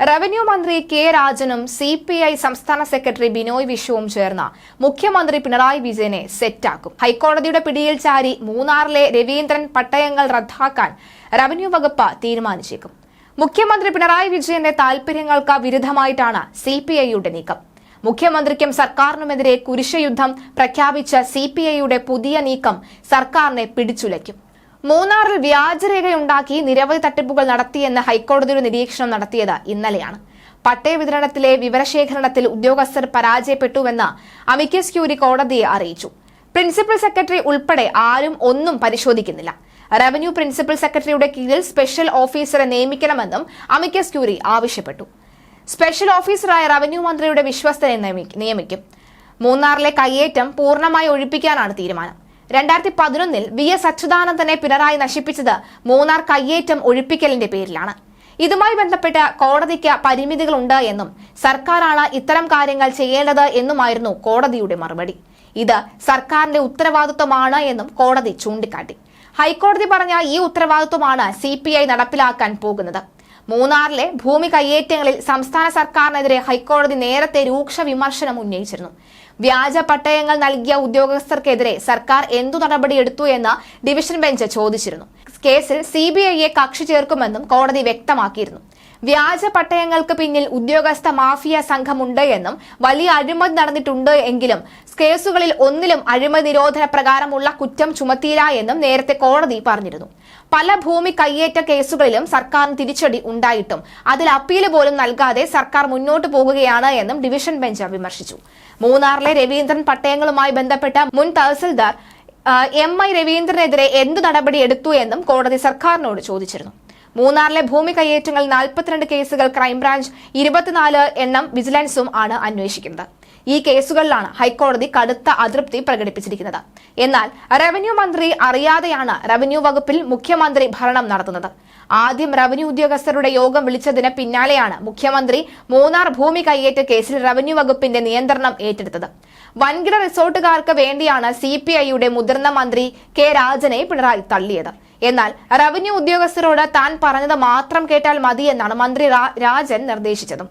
Revenue മന്ത്രി K രാജനും C P I സംസ്ഥാന സെക്രട്ടറി ബിനോയ് വിശ്വവും ചേർന്ന് മുഖ്യമന്ത്രി പിണറായി വിജയനെ സെറ്റാക്കും. ഹൈക്കോടതിയുടെ പിടിയിൽ ചാരി മൂന്നാറിലെ രവീന്ദ്രൻ പട്ടയങ്ങൾ റദ്ദാക്കാൻ റവന്യൂ വകുപ്പ് തീരുമാനിച്ചേക്കും. മുഖ്യമന്ത്രി പിണറായി വിജയന്റെ താൽപര്യങ്ങൾക്ക് വിരുദ്ധമായിട്ടാണ് സി പി ഐയുടെ നീക്കം. മുഖ്യമന്ത്രിക്കും സർക്കാരിനുമെതിരെ കുരിശയുദ്ധം പ്രഖ്യാപിച്ച സി പി ഐയുടെ പുതിയ നീക്കം സർക്കാരിനെ പിടിച്ചുലയ്ക്കും. മൂന്നാറിൽ വ്യാജരേഖയുണ്ടാക്കി നിരവധി തട്ടിപ്പുകൾ നടത്തിയെന്ന് ഹൈക്കോടതിയുടെ നിരീക്ഷണം നടത്തിയത് ഇന്നലെയാണ്. പട്ടയ വിതരണത്തിലെ വിവരശേഖരണത്തിൽ ഉദ്യോഗസ്ഥർ പരാജയപ്പെട്ടുവെന്ന് അമിക്കസ് ക്യൂരി കോടതിയെ അറിയിച്ചു. പ്രിൻസിപ്പൽ സെക്രട്ടറി ഉൾപ്പെടെ ആരും ഒന്നും പരിശോധിക്കുന്നില്ല. റവന്യൂ പ്രിൻസിപ്പൽ സെക്രട്ടറിയുടെ കീഴിൽ സ്പെഷ്യൽ ഓഫീസറെ നിയമിക്കണമെന്നും അമിക്കസ് ക്യൂരി ആവശ്യപ്പെട്ടു. സ്പെഷ്യൽ ഓഫീസറായ റവന്യൂ മന്ത്രിയുടെ വിശ്വസ്തനെ നിയമിക്കും. മൂന്നാറിലെ കയ്യേറ്റം പൂർണമായി ഒഴിപ്പിക്കാനാണ് തീരുമാനം. രണ്ടായിരത്തി പതിനൊന്നിൽ വി എസ് അച്യുതാനന്ദനെ പിണറായി നശിപ്പിച്ചത് മൂന്നാർ കയ്യേറ്റം ഒഴിപ്പിക്കലിന്റെ പേരിലാണ്. ഇതുമായി ബന്ധപ്പെട്ട് കോടതിക്ക് പരിമിതികളുണ്ട് എന്നും സർക്കാരാണ് ഇത്തരം കാര്യങ്ങൾ ചെയ്യേണ്ടത് എന്നുമായിരുന്നു കോടതിയുടെ മറുപടി. ഇത് സർക്കാരിന്റെ ഉത്തരവാദിത്വമാണ് എന്നും കോടതി ചൂണ്ടിക്കാട്ടി. ഹൈക്കോടതി പറഞ്ഞ ഈ ഉത്തരവാദിത്വമാണ് സി നടപ്പിലാക്കാൻ പോകുന്നത്. മൂന്നാറിലെ ഭൂമി കയ്യേറ്റങ്ങളിൽ സംസ്ഥാന സർക്കാരിനെതിരെ ഹൈക്കോടതി നേരത്തെ രൂക്ഷ വിമർശനം ഉന്നയിച്ചിരുന്നു. വ്യാജ പട്ടയങ്ങൾ നൽകിയ ഉദ്യോഗസ്ഥർക്കെതിരെ സർക്കാർ എന്തു നടപടിയെടുത്തു എന്ന് ഡിവിഷൻ ബെഞ്ച് ചോദിച്ചിരുന്നു. കേസിൽ സി ബി ഐയെ കക്ഷി ചേർക്കുമെന്നും കോടതി വ്യക്തമാക്കിയിരുന്നു. വ്യാജ പട്ടയങ്ങൾക്ക് പിന്നിൽ ഉദ്യോഗസ്ഥ മാഫിയ സംഘമുണ്ട് എന്നും വലിയ അഴിമതി നടന്നിട്ടുണ്ട് എങ്കിലും കേസുകളിൽ ഒന്നിലും അഴിമതി നിരോധന പ്രകാരമുള്ള കുറ്റം ചുമത്തിയില്ല എന്നും നേരത്തെ കോടതി പറഞ്ഞിരുന്നു. പല ഭൂമി കയ്യേറ്റ കേസുകളിലും സർക്കാരിന് തിരിച്ചടി ഉണ്ടായിട്ടും അതിൽ അപ്പീൽ പോലും നൽകാതെ സർക്കാർ മുന്നോട്ട് പോകുകയാണ് എന്നും ഡിവിഷൻ ബെഞ്ച് വിമർശിച്ചു. മൂന്നാറിലെ രവീന്ദ്രൻ പട്ടയങ്ങളുമായി ബന്ധപ്പെട്ട മുൻ തഹസിൽദാർ എം ഐ രവീന്ദ്രനെതിരെ എന്ത് നടപടി എടുത്തു എന്നും കോടതി സർക്കാരിനോട് ചോദിച്ചിരുന്നു. മൂന്നാറിലെ ഭൂമി കയ്യേറ്റങ്ങൾ നാൽപ്പത്തിരണ്ട് കേസുകൾ ക്രൈംബ്രാഞ്ച് ഇരുപത്തിനാല് എണ്ണം വിജിലൻസും ആണ് അന്വേഷിക്കുന്നത്. ഈ കേസുകളിലാണ് ഹൈക്കോടതി കടുത്ത അതൃപ്തി പ്രകടിപ്പിച്ചിരിക്കുന്നത്. എന്നാൽ റവന്യൂ മന്ത്രി അറിയാതെയാണ് റവന്യൂ വകുപ്പിൽ മുഖ്യമന്ത്രി ഭരണം നടത്തുന്നത്. ആദ്യം റവന്യൂ ഉദ്യോഗസ്ഥരുടെ യോഗം വിളിച്ചതിന് പിന്നാലെയാണ് മുഖ്യമന്ത്രി മൂന്നാർ ഭൂമി കയ്യേറ്റ കേസിൽ റവന്യൂ വകുപ്പിന്റെ നിയന്ത്രണം ഏറ്റെടുത്തത്. വൻകിട റിസോർട്ടുകാർക്ക് വേണ്ടിയാണ് സി മുതിർന്ന മന്ത്രി കെ രാജനെ പിണറായി തള്ളിയത്. എന്നാൽ റവന്യൂ ഉദ്യോഗസ്ഥരോട് താൻ പറഞ്ഞത് മാത്രം കേട്ടാൽ മതിയെന്നാണ് മന്ത്രി രാജൻ നിർദ്ദേശിച്ചതും.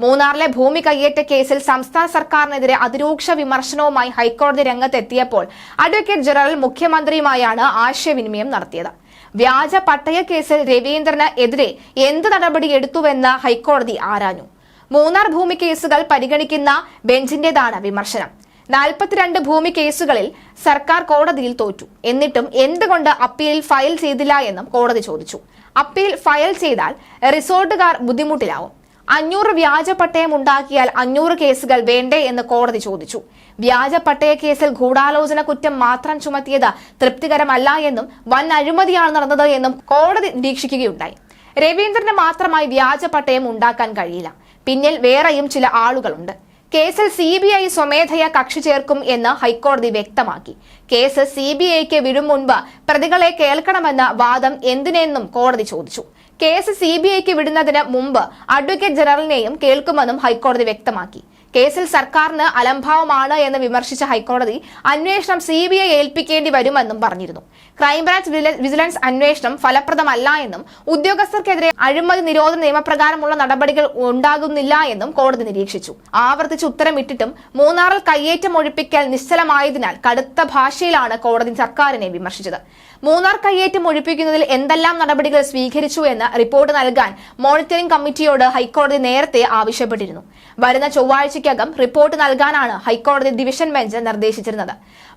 മൂന്നാറിലെ ഭൂമി കയ്യേറ്റ കേസിൽ സംസ്ഥാന സർക്കാരിനെതിരെ അതിരൂക്ഷ വിമർശനവുമായി ഹൈക്കോടതി രംഗത്തെത്തിയപ്പോൾ അഡ്വക്കേറ്റ് ജനറൽ മുഖ്യമന്ത്രിയുമായാണ് ആശയവിനിമയം നടത്തിയത്. വ്യാജ പട്ടയ കേസിൽ രവീന്ദ്രന് എതിരെ എന്ത് നടപടിയെടുത്തുവെന്ന് ഹൈക്കോടതി ആരാഞ്ഞു. മൂന്നാർ ഭൂമി കേസുകൾ പരിഗണിക്കുന്ന ബെഞ്ചിന്റേതാണ് വിമർശനം. നാൽപ്പത്തിരണ്ട് ഭൂമി കേസുകളിൽ സർക്കാർ കോടതിയിൽ തോറ്റു. എന്നിട്ടും എന്തുകൊണ്ട് അപ്പീൽ ഫയൽ ചെയ്തില്ല എന്നും കോടതി ചോദിച്ചു. അപ്പീൽ ഫയൽ ചെയ്താൽ റിസോർട്ടുകാർ ബുദ്ധിമുട്ടിലാവും. അഞ്ഞൂറ് വ്യാജ പട്ടയം ഉണ്ടാക്കിയാൽ അഞ്ഞൂറ് കേസുകൾ വേണ്ടേ എന്ന് കോടതി ചോദിച്ചു. വ്യാജ പട്ടയ കേസിൽ ഗൂഢാലോചന കുറ്റം മാത്രം ചുമത്തിയത് തൃപ്തികരമല്ല എന്നും വൻ അഴിമതിയാണ് നടന്നത് എന്നും കോടതി നിരീക്ഷിക്കുകയുണ്ടായി. രവീന്ദ്രന് മാത്രമായി വ്യാജ പട്ടയം ഉണ്ടാക്കാൻ കഴിയില്ല. പിന്നിൽ വേറെയും ചില ആളുകളുണ്ട്. കേസിൽ സി ബി ഐ സ്വമേധയാ കക്ഷി ചേർക്കും എന്ന് ഹൈക്കോടതി വ്യക്തമാക്കി. കേസ് സി ബി ഐക്ക് വിടും മുൻപ് പ്രതികളെ കേൾക്കണമെന്ന വാദം എന്തിനെന്നും കോടതി ചോദിച്ചു. കേസ് സി ബി ഐക്ക് വിടുന്നതിന് മുമ്പ് അഡ്വക്കേറ്റ് ജനറലിനെയും കേൾക്കുമെന്നും ഹൈക്കോടതി വ്യക്തമാക്കി. കേസിൽ സർക്കാരിന് അലംഭാവമാണ് എന്ന് വിമർശിച്ച ഹൈക്കോടതി അന്വേഷണം സി ബി ഐ ഏൽപ്പിക്കേണ്ടി വരുമെന്നും പറഞ്ഞിരുന്നു. ക്രൈംബ്രാഞ്ച് വിജിലൻസ് അന്വേഷണം ഫലപ്രദമല്ല എന്നും ഉദ്യോഗസ്ഥർക്കെതിരെ അഴിമതി നിരോധന നിയമപ്രകാരമുള്ള നടപടികൾ ഉണ്ടാകുന്നില്ല എന്നും കോടതി നിരീക്ഷിച്ചു. ആവർത്തിച്ച് ഉത്തരമിട്ടിട്ടും മൂന്നാറിൽ കയ്യേറ്റം ഒഴിപ്പിക്കൽ നിശ്ചലമായതിനാൽ കടുത്ത ഭാഷയിലാണ് കോടതി സർക്കാരിനെ വിമർശിച്ചത്. മൂന്നാർ കയ്യേറ്റം ഒഴിപ്പിക്കുന്നതിൽ എന്തെല്ലാം നടപടികൾ സ്വീകരിച്ചു എന്ന് റിപ്പോർട്ട് നൽകാൻ മോണിറ്ററിംഗ് കമ്മിറ്റിയോട് ഹൈക്കോടതി നേരത്തെ ആവശ്യപ്പെട്ടിരുന്നു. വരുന്ന ചൊവ്വാഴ്ചയ്ക്കകം റിപ്പോർട്ട് നൽകാനാണ് ഹൈക്കോടതി ഡിവിഷൻ ബെഞ്ച് നിർദ്ദേശിച്ചിരുന്നത്.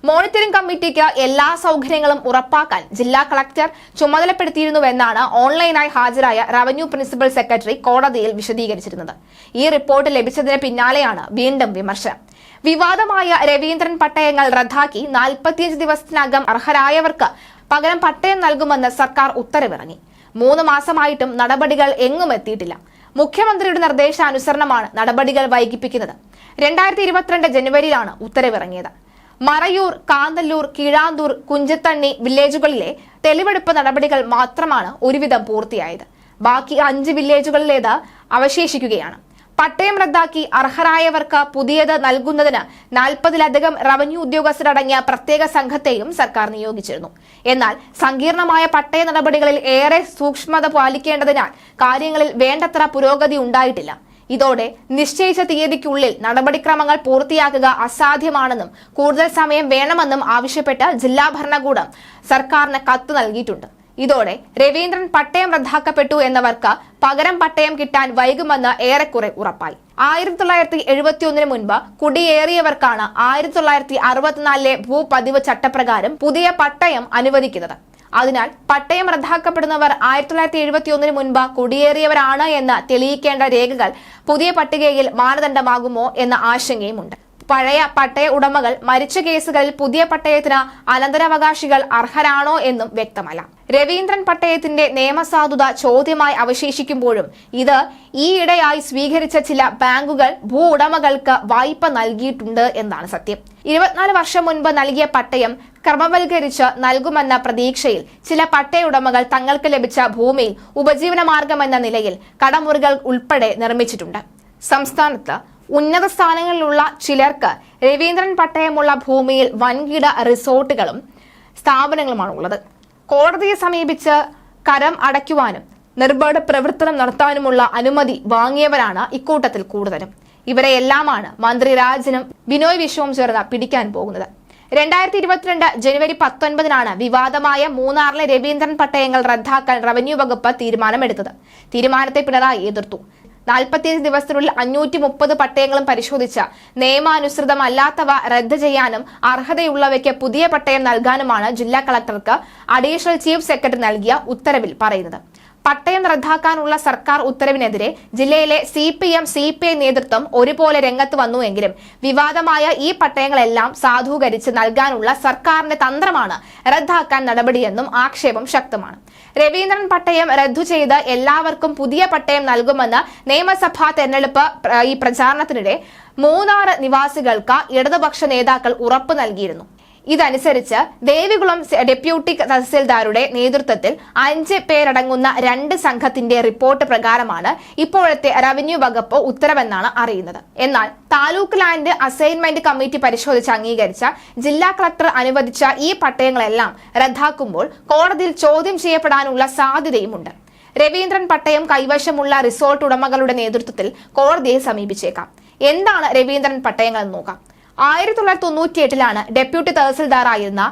മോണിറ്ററിംഗ് കമ്മിറ്റിക്ക് എല്ലാ സൗകര്യങ്ങളും ഉറപ്പാക്കാൻ ജില്ലാ കളക്ടർ ചുമതലപ്പെടുത്തിയിരുന്നുവെന്നാണ് ഓൺലൈനായി ഹാജരായ റവന്യൂ പ്രിൻസിപ്പൽ സെക്രട്ടറി കോടതിയിൽ വിശദീകരിച്ചിരുന്നത്. ഈ റിപ്പോർട്ട് ലഭിച്ചതിന് പിന്നാലെയാണ് വീണ്ടും വിമർശനം. വിവാദമായ രവീന്ദ്രൻ പട്ടയങ്ങൾ റദ്ദാക്കി നാൽപ്പത്തിയഞ്ച് ദിവസത്തിനകം അർഹരായവർക്ക് പകരം പട്ടയം നൽകുമെന്ന് സർക്കാർ ഉത്തരവിറങ്ങി. മൂന്ന് മാസമായിട്ടും നടപടികൾ എങ്ങും എത്തിയിട്ടില്ല. മുഖ്യമന്ത്രിയുടെ നിർദ്ദേശാനുസരണമാണ് നടപടികൾ വൈകിപ്പിക്കുന്നത്. രണ്ടായിരത്തി ഇരുപത്തിരണ്ട് ജനുവരിയിലാണ് ഉത്തരവിറങ്ങിയത്. മറയൂർ കാന്തല്ലൂർ കീഴാന്തൂർ കുഞ്ചത്തണ്ണി വില്ലേജുകളിലെ തെളിവെടുപ്പ് നടപടികൾ മാത്രമാണ് ഒരുവിധം പൂർത്തിയായത്. ബാക്കി അഞ്ച് വില്ലേജുകളിലേത് അവശേഷിക്കുകയാണ്. പട്ടയം റദ്ദാക്കി അർഹരായവർക്ക് പുതിയത് നൽകുന്നതിന് നാൽപ്പതിലധികം റവന്യൂ ഉദ്യോഗസ്ഥരടങ്ങിയ പ്രത്യേക സംഘത്തെയും സർക്കാർ നിയോഗിച്ചിരുന്നു. എന്നാൽ സങ്കീർണമായ പട്ടയ നടപടികളിൽ ഏറെ സൂക്ഷ്മത പാലിക്കേണ്ടതിനാൽ കാര്യങ്ങളിൽ വേണ്ടത്ര പുരോഗതി ഉണ്ടായിട്ടില്ല. ഇതോടെ നിശ്ചയിച്ച തീയതിക്കുള്ളിൽ നടപടിക്രമങ്ങൾ പൂർത്തിയാക്കുക അസാധ്യമാണെന്നും കൂടുതൽ സമയം വേണമെന്നും ആവശ്യപ്പെട്ട് ജില്ലാ ഭരണകൂടം സർക്കാരിന് കത്ത് നൽകിയിട്ടുണ്ട്. ഇതോടെ രവീന്ദ്രൻ പട്ടയം റദ്ദാക്കപ്പെട്ടു എന്നവർക്ക് പകരം പട്ടയം കിട്ടാൻ വൈകുമെന്ന് ഏറെക്കുറെ ഉറപ്പായി. ആയിരത്തി തൊള്ളായിരത്തി എഴുപത്തിയൊന്നിന് മുൻപ് കുടിയേറിയവർക്കാണ് ആയിരത്തി തൊള്ളായിരത്തി അറുപത്തിനാലിലെ ഭൂപതിവ് ചട്ടപ്രകാരം പുതിയ പട്ടയം അനുവദിക്കുന്നത്. അതിനാൽ പട്ടയം റദ്ദാക്കപ്പെടുന്നവർ ആയിരത്തി തൊള്ളായിരത്തി എഴുപത്തി ഒന്നിന് മുൻപ് കുടിയേറിയവരാണ് എന്ന് തെളിയിക്കേണ്ട രേഖകൾ പുതിയ പട്ടികയിൽ മാനദണ്ഡമാകുമോ എന്ന ആശങ്കയുമുണ്ട്. പഴയ പട്ടയ ഉടമകൾ മരിച്ച കേസുകളിൽ പുതിയ പട്ടയത്തിന് അനന്തരാവകാശികൾ അർഹരാണോ എന്നും വ്യക്തമല്ല. രവീന്ദ്രൻ പട്ടയത്തിന്റെ നിയമസാധുത ചോദ്യമായി അവശേഷിക്കുമ്പോഴും ഇത് ഈയിടെയായി സ്വീകരിച്ച ചില ബാങ്കുകൾ ഭൂ ഉടമകൾക്ക് വായ്പ നൽകിയിട്ടുണ്ട് എന്നാണ് സത്യം. ഇരുപത്തിനാല് വർഷം മുൻപ് നൽകിയ പട്ടയം ക്രമവൽക്കരിച്ച് നൽകുമെന്ന പ്രതീക്ഷയിൽ ചില പട്ടയുടമകൾ തങ്ങൾക്ക് ലഭിച്ച ഭൂമിയിൽ ഉപജീവന മാർഗമെന്ന നിലയിൽ കടമുറികൾ ഉൾപ്പെടെ നിർമ്മിച്ചിട്ടുണ്ട്. സംസ്ഥാനത്ത് ഉന്നത സ്ഥാനങ്ങളിലുള്ള ചിലർക്ക് രവീന്ദ്രൻ പട്ടയമുള്ള ഭൂമിയിൽ വൻകിട റിസോർട്ടുകളും സ്ഥാപനങ്ങളുമാണ് ഉള്ളത് കോടതിയെ സമീപിച്ച് കരം അടയ്ക്കുവാനും നിർബാധ പ്രവർത്തനം നടത്താനുമുള്ള അനുമതി വാങ്ങിയവരാണ് ഇക്കൂട്ടത്തിൽ കൂടുതലും. ഇവരെ എല്ലാമാണ് മന്ത്രി രാജനും ബിനോയ് വിശ്വവും ചേർന്ന് പിടിക്കാൻ പോകുന്നത്. രണ്ടായിരത്തി ഇരുപത്തിരണ്ട് ജനുവരി പത്തൊൻപതിനാണ് വിവാദമായ മൂന്നാറിലെ രവീന്ദ്രൻ പട്ടയങ്ങൾ റദ്ദാക്കാൻ റവന്യൂ വകുപ്പ് തീരുമാനമെടുത്തത്. തീരുമാനത്തെ പിണറായി എതിർത്തു. നാൽപ്പത്തിയഞ്ച് ദിവസത്തിനുള്ളിൽ അഞ്ഞൂറ്റി മുപ്പത് പട്ടയങ്ങളും പരിശോധിച്ച് നിയമാനുസൃതമല്ലാത്തവ റദ്ദ് ചെയ്യാനും അർഹതയുള്ളവയ്ക്ക് പുതിയ പട്ടയം നൽകാനുമാണ് ജില്ലാ കളക്ടർക്ക് അഡീഷണൽ ചീഫ് സെക്രട്ടറി നൽകിയ ഉത്തരവിൽ പറയുന്നത്. പട്ടയം റദ്ദാക്കാനുള്ള സർക്കാർ ഉത്തരവിനെതിരെ ജില്ലയിലെ C P M C P I നേതൃത്വം ഒരുപോലെ രംഗത്ത് വന്നുവെങ്കിലും വിവാദമായ ഈ പട്ടയങ്ങളെല്ലാം സാധൂകരിച്ച് നൽകാനുള്ള സർക്കാരിന്റെ തന്ത്രമാണ് റദ്ദാക്കാൻ നടപടിയെന്നും ആക്ഷേപം ശക്തമാണ്. രവീന്ദ്രൻ പട്ടയം റദ്ദു ചെയ്ത് എല്ലാവർക്കും പുതിയ പട്ടയം നൽകുമെന്ന് നിയമസഭാ തെരഞ്ഞെടുപ്പ് ഈ പ്രചാരണത്തിനിടെ മൂന്നാറ് നിവാസികൾക്ക് ഇടതുപക്ഷ നേതാക്കൾ ഉറപ്പ് നൽകിയിരുന്നു. ഇതനുസരിച്ച് ദേവികുളം ഡെപ്യൂട്ടി തഹസിൽദാരുടെ നേതൃത്വത്തിൽ അഞ്ച് പേരടങ്ങുന്ന രണ്ട് സംഘത്തിന്റെ റിപ്പോർട്ട് പ്രകാരമാണ് ഇപ്പോഴത്തെ റവന്യൂ വകുപ്പ് ഉത്തരവെന്നാണ് അറിയുന്നത്. എന്നാൽ താലൂക്ക് ലാൻഡ് അസൈൻമെന്റ് കമ്മിറ്റി പരിശോധിച്ച് അംഗീകരിച്ച ജില്ലാ കളക്ടർ അനുവദിച്ച ഈ പട്ടയങ്ങളെല്ലാം റദ്ദാക്കുമ്പോൾ കോടതിയിൽ ചോദ്യം ചെയ്യപ്പെടാനുള്ള സാധ്യതയുമുണ്ട്. രവീന്ദ്രൻ പട്ടയം കൈവശമുള്ള റിസോർട്ട് ഉടമകളുടെ നേതൃത്വത്തിൽ കോടതിയെ സമീപിച്ചേക്കാം. എന്താണ് രവീന്ദ്രൻ പട്ടയങ്ങൾ നോക്കാം. ആയിരത്തി തൊള്ളായിരത്തി തൊണ്ണൂറ്റി എട്ടിലാണ് ഡെപ്യൂട്ടി തഹസിൽദാറായിരുന്ന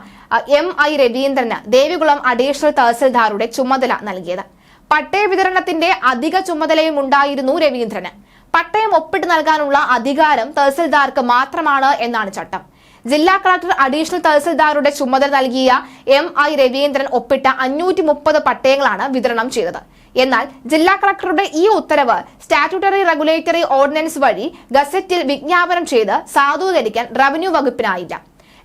എം ഐ രവീന്ദ്രന് ദേവികുളം അഡീഷണൽ തഹസിൽദാറുടെ ചുമതല നൽകിയത്. പട്ടയ വിതരണത്തിന്റെ അധിക ചുമതലയും ഉണ്ടായിരുന്നു രവീന്ദ്രന്. പട്ടയം ഒപ്പിട്ട് നൽകാനുള്ള അധികാരം തഹസിൽദാർക്ക് മാത്രമാണ് എന്നാണ് ചട്ടം. ജില്ലാ കളക്ടർ അഡീഷണൽ തഹസിൽദാറുടെ ചുമതല നൽകിയ എം ഐ രവീന്ദ്രൻ ഒപ്പിട്ട അഞ്ഞൂറ്റി മുപ്പത് പട്ടയങ്ങളാണ് വിതരണം ചെയ്തത്. എന്നാൽ ജില്ലാ കളക്ടറുടെ ഈ ഉത്തരവ് സ്റ്റാറ്റ്യൂട്ടറി റെഗുലേറ്ററി ഓർഡിനൻസ് വഴി ഗസറ്റിൽ വിജ്ഞാപനം ചെയ്ത് സാധൂകരിക്കാൻ റവന്യൂ വകുപ്പിനായില്ല.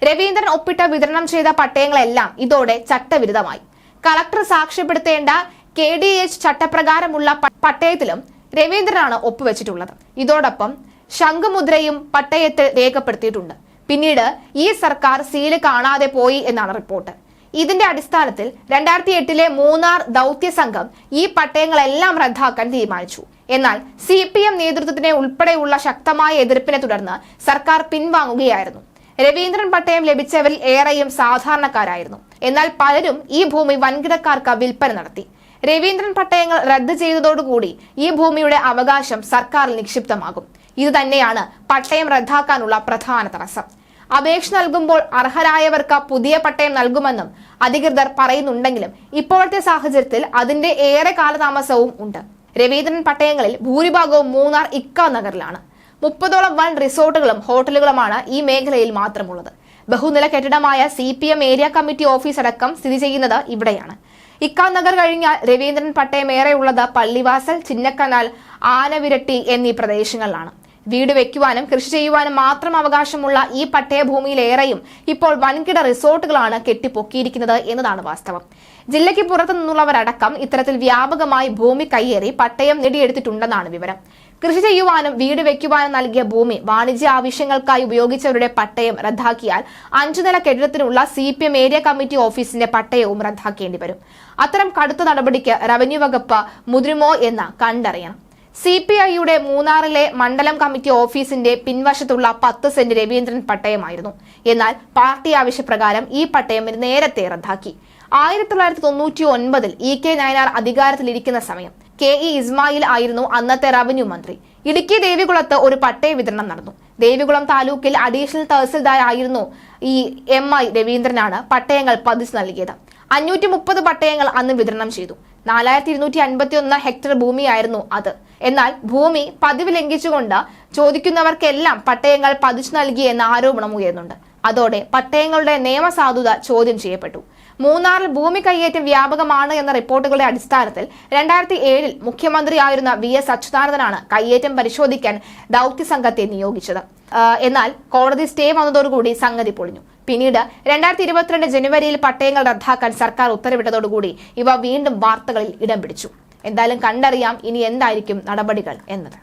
രവീന്ദ്രൻ ഒപ്പിട്ട് വിതരണം ചെയ്ത പട്ടയങ്ങളെല്ലാം ഇതോടെ ചട്ടവിരുദ്ധമായി. കളക്ടർ സാക്ഷ്യപ്പെടുത്തേണ്ട കെ ഡി എച്ച് ചട്ടപ്രകാരമുള്ള പട്ടയത്തിലും രവീന്ദ്രനാണ് ഒപ്പുവെച്ചിട്ടുള്ളത്. ഇതോടൊപ്പം ശംഖുമുദ്രയും പട്ടയത്തിൽ രേഖപ്പെടുത്തിയിട്ടുണ്ട്. പിന്നീട് ഈ സർക്കാർ സീൽ കാണാതെ പോയി എന്നാണ് റിപ്പോർട്ട്. ഇതിന്റെ അടിസ്ഥാനത്തിൽ രണ്ടായിരത്തി എട്ടിലെ മൂന്നാർ ദൗത്യ സംഘം ഈ പട്ടയങ്ങളെല്ലാം റദ്ദാക്കാൻ തീരുമാനിച്ചു. എന്നാൽ സി പി എം നേതൃത്വത്തിനെ ഉൾപ്പെടെയുള്ള ശക്തമായ എതിർപ്പിനെ തുടർന്ന് സർക്കാർ പിൻവാങ്ങുകയായിരുന്നു. രവീന്ദ്രൻ പട്ടയം ലഭിച്ചവരിൽ ഏറെയും സാധാരണക്കാരായിരുന്നു. എന്നാൽ പലരും ഈ ഭൂമി വൻകിടക്കാർക്ക് വിൽപ്പന നടത്തി. രവീന്ദ്രൻ പട്ടയങ്ങൾ റദ്ദ് ചെയ്തതോടുകൂടി ഈ ഭൂമിയുടെ അവകാശം സർക്കാരിൽ നിക്ഷിപ്തമാകും. ഇത് തന്നെയാണ് പട്ടയം റദ്ദാക്കാനുള്ള പ്രധാന തടസ്സം. അപേക്ഷ നൽകുമ്പോൾ അർഹരായവർക്ക് പുതിയ പട്ടയം നൽകുമെന്നും അധികൃതർ പറയുന്നുണ്ടെങ്കിലും ഇപ്പോഴത്തെ സാഹചര്യത്തിൽ അതിന്റെ ഏറെ കാലതാമസവും ഉണ്ട്. രവീന്ദ്രൻ പട്ടയങ്ങളിൽ ഭൂരിഭാഗവും മൂന്നാർ ഇക്ക നഗറിലാണ്. മുപ്പതോളം വൻ റിസോർട്ടുകളും ഹോട്ടലുകളുമാണ് ഈ മേഖലയിൽ മാത്രമുള്ളത്. ബഹുനില കെട്ടിടമായ C P M area committee office അടക്കം സ്ഥിതി ചെയ്യുന്നത് ഇവിടെയാണ്. ഇക്കാ നഗർ കഴിഞ്ഞാൽ രവീന്ദ്രൻ പട്ടയം ഏറെയുള്ളത് പള്ളിവാസൽ ചിന്നക്കനാൽ ആനവിരട്ടി എന്നീ പ്രദേശങ്ങളിലാണ്. വീട് വെക്കുവാനും കൃഷി ചെയ്യുവാനും മാത്രം അവകാശമുള്ള ഈ പട്ടയഭൂമിയിലേറെയും ഇപ്പോൾ വൻകിട റിസോർട്ടുകളാണ് കെട്ടിപ്പൊക്കിയിരിക്കുന്നത് എന്നതാണ് വാസ്തവം. ജില്ലയ്ക്ക് പുറത്തു നിന്നുള്ളവരടക്കം ഇത്തരത്തിൽ വ്യാപകമായി ഭൂമി കയ്യേറി പട്ടയം നേടിയെടുത്തിട്ടുണ്ടെന്നാണ് വിവരം. കൃഷി ചെയ്യുവാനും വീട് വെക്കുവാനും നൽകിയ ഭൂമി വാണിജ്യ ആവശ്യങ്ങൾക്കായി ഉപയോഗിച്ചവരുടെ പട്ടയം റദ്ദാക്കിയാൽ അഞ്ചു നില കെട്ടിടത്തിനുള്ള C P M area committee ഓഫീസിന്റെ പട്ടയവും റദ്ദാക്കേണ്ടി വരും. അത്തരം കടുത്ത നടപടിക്ക് റവന്യൂ വകുപ്പ് മുതിരുമോ എന്ന് കണ്ടറിയണം. സി പി ഐയുടെ മൂന്നാറിലെ മണ്ഡലം കമ്മിറ്റി ഓഫീസിന്റെ പിൻവശത്തുള്ള പത്ത് സെന്റ് രവീന്ദ്രൻ പട്ടയമായിരുന്നു. എന്നാൽ പാർട്ടി ആവശ്യപ്രകാരം ഈ പട്ടയം നേരത്തെ റദ്ദാക്കി. ആയിരത്തി തൊള്ളായിരത്തി തൊണ്ണൂറ്റി ഒൻപതിൽ ഇ കെ നയനാർ അധികാരത്തിലിരിക്കുന്ന സമയം കെ ഇ ഇസ്മായിൽ ആയിരുന്നു അന്നത്തെ റവന്യൂ മന്ത്രി. ഇടുക്കി ദേവികുളത്ത് ഒരു പട്ടയ വിതരണം നടന്നു. ദേവികുളം താലൂക്കിൽ അഡീഷണൽ തഹസിൽദാർ ആയിരുന്നു ഈ എം ഐ രവീന്ദ്രനാണ് പട്ടയങ്ങൾ പതിച്ചു നൽകിയത്. അഞ്ഞൂറ്റി മുപ്പത് പട്ടയങ്ങൾ അന്ന് വിതരണം ചെയ്തു. നാലായിരത്തി ഇരുന്നൂറ്റി അൻപത്തി ഒന്ന് ഹെക്ടർ ഭൂമിയായിരുന്നു അത്. എന്നാൽ ഭൂമി പതിവ് ലംഘിച്ചുകൊണ്ട് ചോദിക്കുന്നവർക്കെല്ലാം പട്ടയങ്ങൾ പതിച്ചു നൽകി എന്ന ആരോപണം ഉയർന്നുണ്ട് അതോടെ പട്ടയങ്ങളുടെ നിയമസാധുത ചോദ്യം ചെയ്യപ്പെട്ടു. മൂന്നാറിൽ ഭൂമി കയ്യേറ്റം വ്യാപകമാണ് എന്ന റിപ്പോർട്ടുകളുടെ അടിസ്ഥാനത്തിൽ രണ്ടായിരത്തി ഏഴിൽ മുഖ്യമന്ത്രിയായിരുന്ന വി എസ് അച്യുതാനന്ദനാണ് കയ്യേറ്റം പരിശോധിക്കാൻ ദൗത്യ സംഘത്തെ നിയോഗിച്ചത് എന്നാൽ കോടതി സ്റ്റേ വന്നതോടുകൂടി സംഗതി പൊളിഞ്ഞു. പിന്നീട് രണ്ടായിരത്തി ഇരുപത്തിരണ്ട് ജനുവരിയിൽ പട്ടയങ്ങൾ റദ്ദാക്കാൻ സർക്കാർ ഉത്തരവിട്ടതോടുകൂടി ഇവ വീണ്ടും വാർത്തകളിൽ ഇടം പിടിച്ചു. എന്തായാലും കണ്ടറിയാം ഇനി എന്തായിരിക്കും നടപടികൾ എന്നത്.